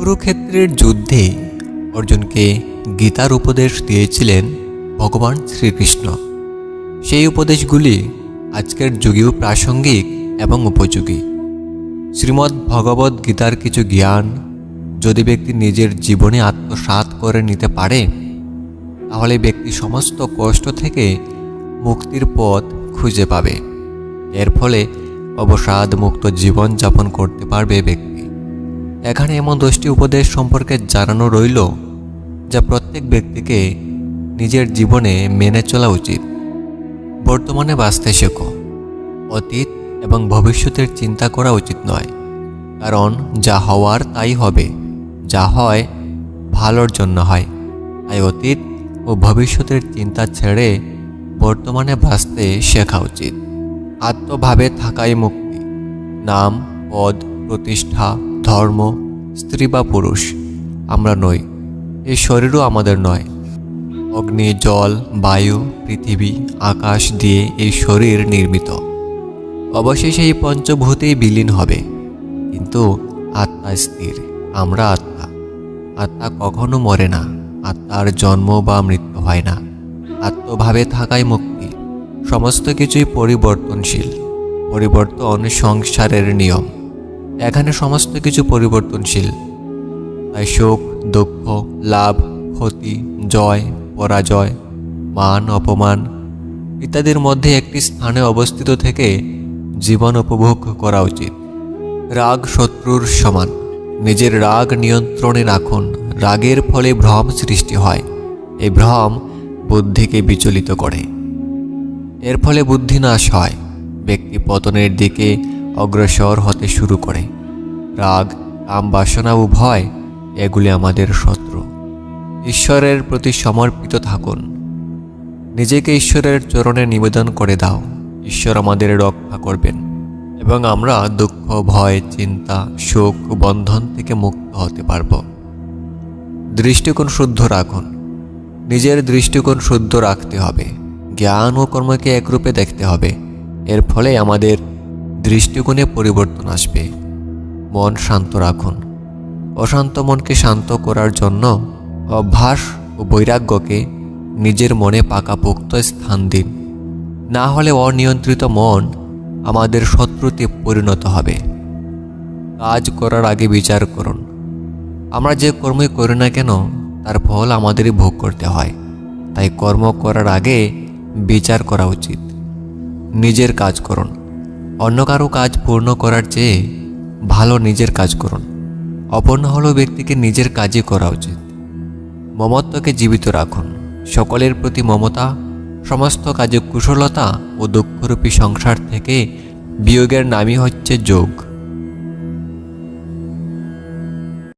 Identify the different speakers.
Speaker 1: কুরুক্ষেত্রের যুদ্ধে অর্জুনকে গীতার উপদেশ দিয়েছিলেন ভগবান শ্রীকৃষ্ণ। সেই উপদেশগুলি আজকের যুগেও প্রাসঙ্গিক এবং উপযোগী। শ্রীমদ্ ভগবদ্ গীতার কিছু জ্ঞান যদি ব্যক্তি নিজের জীবনে আত্মসাৎ করে নিতে পারে, তাহলে ব্যক্তি সমস্ত কষ্ট থেকে মুক্তির পথ খুঁজে পাবে। এর ফলে অবসাদ মুক্ত জীবন যাপন করতে পারবে ব্যক্তি। এখানে এমন দশটি উপদেশ সম্পর্কে জানানো রইল যা প্রত্যেক ব্যক্তিকে নিজের জীবনে মেনে চলা উচিত। বর্তমানে বাঁচতে শেখো। অতীত এবং ভবিষ্যতের চিন্তা করা উচিত নয়। কারণ যা হওয়ার তাই হবে, যা হয় ভালোর জন্য হয়। তাই অতীত ও ভবিষ্যতের চিন্তা ছেড়ে বর্তমানে বাঁচতে শেখা উচিত। আত্মভাবে থাকাই মুক্তি। নাম, পদ, প্রতিষ্ঠা ধর্ম, স্ত্রী বা পুরুষ, আমরা নই। এই শরীরও আমাদের নয়। অগ্নি, জল, বায়ু, পৃথিবী, আকাশ দিয়ে এই শরীর নির্মিত। অবশেষে এই পঞ্চভূতেই বিলীন হবে। কিন্তু আত্মা স্থির, আমরা আত্মা। আত্মা কখনো মরে না, আত্মার জন্ম বা মৃত্যু হয় না। আত্মভাবে থাকাই মুক্তি। সমস্ত কিছুই পরিবর্তনশীল, পরিবর্তন সংসারের নিয়ম। এখানে সমস্ত কিছু পরিবর্তনশীল। তাই শোক দুঃখ, লাভ, ক্ষতি, জয়, পরাজয়, মান, অপমান ইত্যাদির মধ্যে একটি স্থানে অবস্থিত থেকে জীবন উপভোগ করা উচিত। রাগ শত্রুর সমান। নিজের রাগ নিয়ন্ত্রণে রাখুন। রাগের ফলে ভ্রম সৃষ্টি হয়। এই ভ্রম বুদ্ধিকে বিচলিত করে। এর ফলে বুদ্ধি নাশ হয়। ব্যক্তি পতনের দিকে অগ্রসর হতে শুরু করে। রাগ কাম বাসনা ও ভয়, এগুলি আমাদের শত্রু। ঈশ্বরের প্রতি সমর্পিত থাকুন। নিজেকে ঈশ্বরের চরণে নিবেদন করে দাও। ঈশ্বর আমাদের রক্ষা করবেন এবং আমরা দুঃখ, ভয়, চিন্তা, শোক, বন্ধন থেকে মুক্ত হতে পারব। দৃষ্টিকোণ শুদ্ধ রাখুন। নিজের দৃষ্টিকোণ শুদ্ধ রাখতে হবে। জ্ঞান ও কর্মকে একরূপে দেখতে হবে। এর ফলে আমাদের দৃষ্টিকোণে পরিবর্তন আসবে। মন শান্ত রাখুন। অশান্ত মনকে শান্ত করার জন্য অভ্যাস ও বৈরাগ্যকে নিজের মনে পাকাপোক্ত স্থান দিন। না হলে অনিয়ন্ত্রিত মন আমাদের শত্রুতে পরিণত হবে। কাজ করার আগে বিচার করুন। আমরা যে কর্মই করি না কেন, তার ফল আমাদেরই ভোগ করতে হয়। তাই কর্ম করার আগে বিচার করা উচিত। নিজের কাজ করুন। অন্য কারও কাজ পূর্ণ করার চেয়ে ভালো নিজের কাজ করুন। অপর্ণ হলো ব্যক্তিকে নিজের কাজই করা উচিত। মমত্বকে জীবিত রাখুন। সকলের প্রতি মমতা, সমস্ত কাজে কুশলতা ও দুঃখরূপী সংসার থেকে বিয়োগের নামই হচ্ছে যোগ।